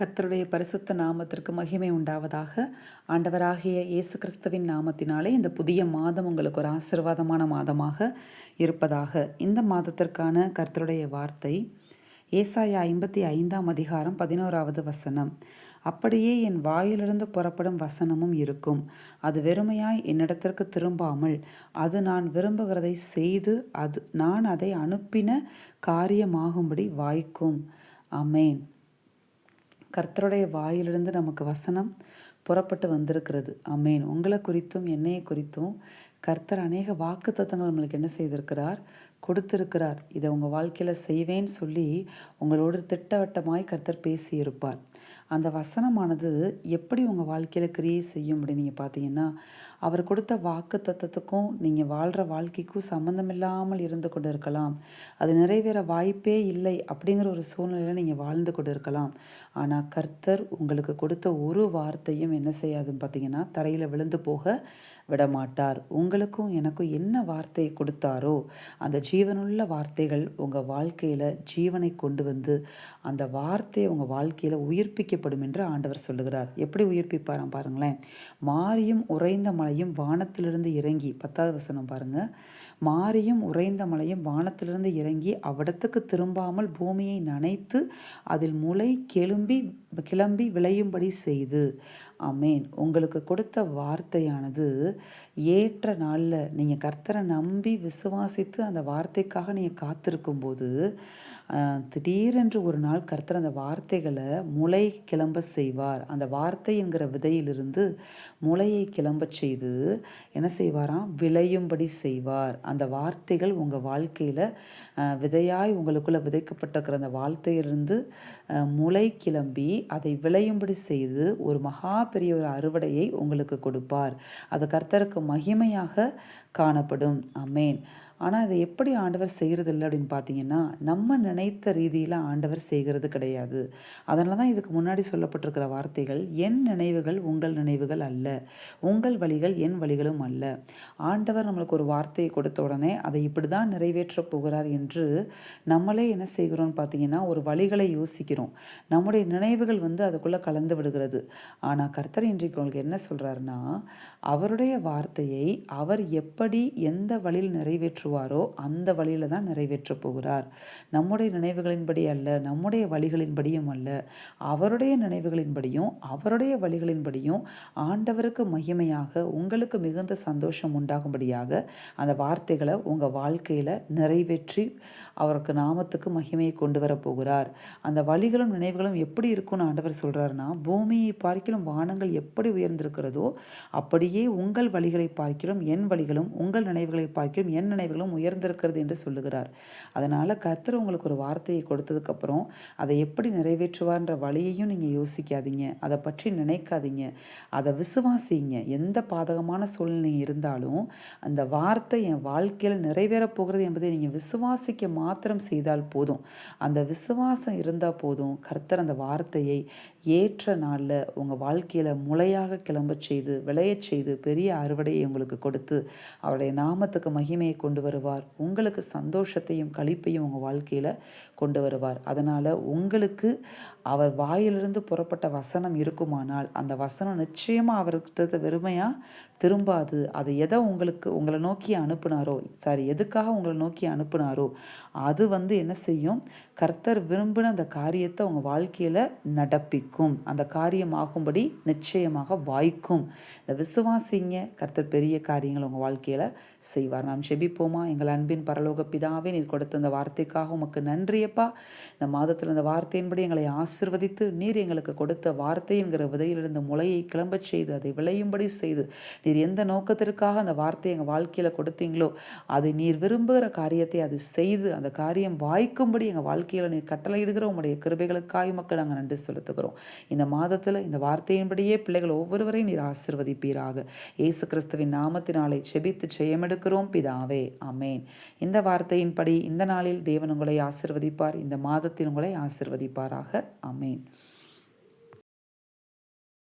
கர்த்தருடைய பரிசுத்த நாமத்திற்கு மகிமை உண்டாவதாக. ஆண்டவராகிய இயேசு கிறிஸ்துவின் நாமத்தினாலே இந்த புதிய மாதம் உங்களுக்கு ஒரு ஆசிர்வாதமான மாதமாக இருப்பதாக. இந்த மாதத்திற்கான கர்த்தருடைய வார்த்தை ஏசாயா ஐம்பத்தி ஐந்தாம் அதிகாரம் பதினோராவது வசனம். அப்படியே என் வாயிலிருந்து புறப்படும் வசனமும் இருக்கும். அது வெறுமையாய் என்னிடத்திற்கு திரும்பாமல் அது நான் விரும்புகிறதை செய்து அது நான் அதை அனுப்பின காரியமாகும்படி வாய்க்கும். அமேன் கர்த்தருடைய வாயிலிருந்து நமக்கு வசனம் புறப்பட்டு வந்திருக்கிறது. அமேன் உங்களை குறித்தும் என்னையை குறித்தும் கர்த்தர் அநேக வாக்கு தத்துவங்கள் நம்மளுக்கு என்ன செய்திருக்கிறார்? கொடுத்திருக்கிறார். இதை உங்கள் வாழ்க்கையில் செய்வேன்னு சொல்லி உங்களோடு திட்டவட்டமாய் கர்த்தர் பேசியிருப்பார். அந்த வசனமானது எப்படி உங்கள் வாழ்க்கையில் கிரியை செய்யும் அப்படின்னு நீங்கள் பார்த்தீங்கன்னா அவர் கொடுத்த வாக்கு தத்துவத்துக்கும் நீங்கள் வாழ்கிற வாழ்க்கைக்கும் சம்மந்தமில்லாமல் இருந்து கொண்டு இருக்கலாம் அது நிறைவேற வாய்ப்பே இல்லை அப்படிங்கிற ஒரு சூழ்நிலையில் நீங்கள் வாழ்ந்து கொண்டு இருக்கலாம் ஆனால் கர்த்தர் உங்களுக்கு கொடுத்த ஒரு வார்த்தையும் என்ன செய்யாதுன்னு பார்த்தீங்கன்னா தரையில் விழுந்து போக விடமாட்டார். உங்களுக்கும் எனக்கும் என்ன வார்த்தை கொடுத்தாரோ அந்த ஜீவனுள்ள வார்த்தைகள் உங்கள் வாழ்க்கையில் ஜீவனை கொண்டு வந்து அந்த வார்த்தையை உங்கள் வாழ்க்கையில் உயிர்ப்பிக்கப்படும் என்று ஆண்டவர் சொல்லுகிறார். எப்படி உயிர்ப்பிப்பாராம் பாருங்களேன். மாறியும் உறைந்த மலையும் வானத்திலிருந்து இறங்கி பத்தாவது வசனம் பாருங்கள் மாறியும் உறைந்த மலையும் வானத்திலிருந்து இறங்கி அவ்விடத்துக்கு திரும்பாமல் பூமியை நனைத்து அதில் முளை கெளும்பி கிளம்பி விளையும்படி செய்து. அமேன் உங்களுக்கு கொடுத்த வார்த்தையானது ஏற்ற நாளில் நீங்கள் கர்த்தரை நம்பி விசுவாசித்து அந்த வார்த்தைக்காக நீங்கள் காத்திருக்கும்போது திடீரென்று ஒரு நாள் கர்த்தர் அந்த வார்த்தைகளை முளை கிளம்ப செய்வார். அந்த வார்த்தை என்கிற விதையிலிருந்து முளையை கிளம்ப செய்து என்ன செய்வாராம்? விளையும்படி செய்வார். அந்த வார்த்தைகள் உங்கள் வாழ்க்கையில் விதையாய் உங்களுக்குள்ளே விதைக்கப்பட்டிருக்கிற அந்த வார்த்தையிலிருந்து முளை கிளம்பி அதை விளையும்படி செய்து ஒரு மகா பெரிய ஒரு அறுவடையை உங்களுக்கு கொடுப்பார். அது கர்த்தருக்கு மகிமையாக காணப்படும். அமேன் ஆனால் அதை எப்படி ஆண்டவர் செய்கிறது இல்லை அப்படின்னு பார்த்தீங்கன்னா நம்ம நினைத்த ரீதியில் ஆண்டவர் செய்கிறது கிடையாது. அதனால தான் இதுக்கு முன்னாடி சொல்லப்பட்டிருக்கிற வார்த்தைகள் என் நினைவுகள் உங்கள் நினைவுகள் அல்ல. உங்கள் வழிகள் என் வழிகளும் அல்ல. ஆண்டவர் நம்மளுக்கு ஒரு வார்த்தையை கொடுத்த உடனே அதை இப்படி தான் நிறைவேற்றப் போகிறார் என்று நம்மளே என்ன செய்கிறோம்னு பார்த்தீங்கன்னா ஒரு வழிகளை யோசிக்கிறோம். நம்முடைய நினைவுகள் வந்து அதுக்குள்ளே கலந்து விடுகிறது. ஆனால் கர்த்தர் இன்றைக்கு உங்களுக்கு என்ன சொல்கிறாருன்னா அவருடைய வார்த்தையை அவர் எப்படி எந்த வழியில் நிறைவேற்று நிறைவேற்றுவாரோ அந்த வழியில் தான் நிறைவேற்றப் போகிறார். நம்முடைய நினைவுகளின்படி அல்ல நம்முடைய வழிகளின்படியும் அல்ல. அவருடைய நினைவுகளின்படியும் அவருடைய வழிகளின்படியும் ஆண்டவருக்கு மகிமையாக உங்களுக்கு மிகுந்த சந்தோஷம் உண்டாகும்படியாக அந்த வார்த்தைகளை உங்கள் வாழ்க்கையில் நிறைவேற்றி அவருக்கு நாமத்துக்கு மகிமையை கொண்டு வரப்போகிறார் அந்த வழிகளும் நினைவுகளும் எப்படி இருக்கும்னு ஆண்டவர் சொல்கிறாருன்னா பூமியை பார்க்கிலும் வானங்கள் எப்படி உயர்ந்திருக்கிறதோ அப்படியே உங்கள் வழிகளை பார்க்கிறோம் என் வழிகளும் உங்கள் நினைவுகளை பார்க்கிறோம் என் நினைவுகளும் எவ்வளோ உயர்ந்திருக்கிறது என்று சொல்லுகிறார். அதனால் கர்த்தர் உங்களுக்கு ஒரு வார்த்தையை கொடுத்ததுக்கப்புறம் அதை எப்படி நிறைவேற்றுவார்ன்ற வழியையும் நீங்கள் யோசிக்காதீங்க. அதை பற்றி நினைக்காதீங்க. அதை விசுவாசிங்க. எந்த பாதகமான சூழ்நிலை இருந்தாலும் அந்த வார்த்தை என் வாழ்க்கையில் நிறைவேறப் போகிறது என்பதை நீங்கள் விசுவாசிக்க மாத்திரம் செய்தால் போதும். அந்த விசுவாசம் இருந்தால் போதும். கர்த்தர் அந்த வார்த்தையை ஏற்ற நாளில் உங்கள் வாழ்க்கையில் முளையாக கிளம்ப செய்து விளையச் செய்து பெரிய அறுவடையை உங்களுக்கு கொடுத்து அவருடைய நாமத்துக்கு மகிமையை கொண்டு வருவார் உங்களுக்கு சந்தோஷத்தையும் கழிப்பையும் உங்கள் வாழ்க்கையில் கொண்டு வருவார் அதனால் உங்களுக்கு அவர் வாயிலிருந்து புறப்பட்ட வசனம் இருக்குமானால் அந்த வசனம் நிச்சயமாக அவர்கிட்ட வெறுமையாக திரும்பாது. அது எதை உங்களுக்கு உங்களை நோக்கி அனுப்புனாரோ சாரி எதுக்காக உங்களை நோக்கி அனுப்புனாரோ அது வந்து என்ன செய்யும்? கர்த்தர் விரும்பின அந்த காரியத்தை உங்கள் வாழ்க்கையில் நடப்பிக்கும். அந்த காரியம் ஆகும்படி நிச்சயமாக வாய்க்கும். இந்த விசுவாசிங்க கர்த்தர் பெரிய காரியங்கள் உங்கள் வாழ்க்கையில் செய்வார். நாம் செபிப்போமா? எங்கள் அன்பின் பரலோக பிதாவே நீர் கொடுத்த அந்த வார்த்தைக்காக உமக்கு நன்றியப்பா. இந்த மாதத்தில் இந்த வார்த்தையின்படி எங்களை ஆசிர்வதித்து நீர் எங்களுக்கு கொடுத்த வார்த்தை என்கிற விதையிலிருந்து முளையை கிளம்பச் செய்து அதை விளையும்படி செய்து நீர் எந்த நோக்கத்திற்காக அந்த வார்த்தையை எங்கள் வாழ்க்கையில் கொடுத்தீங்களோ அதை நீர் விரும்புகிற காரியத்தை அது செய்து அந்த காரியம் வாய்க்கும்படி எங்கள் வாழ்க்கையில் நீர் கட்டளையிடுகிற உங்களுடைய கிருபைகளுக்காய் மக்கள் நாங்கள் நன்றி செலுத்துகிறோம். இந்த மாதத்தில் இந்த வார்த்தையின்படியே பிள்ளைகள் ஒவ்வொருவரையும் நீர் ஆசிர்வதிப்பீராக. இயேசு கிறிஸ்துவின் நாமத்தினாலே செபித்து செய்யமெடுக்கிறோம் பிதாவே அமேன் இந்த வார்த்தையின்படி இந்த நாளில் தேவன் உங்களை ஆசிர்வதிப்பார். இந்த மாதத்தில் உங்களை ஆசிர்வதிப்பாராக. அமேன்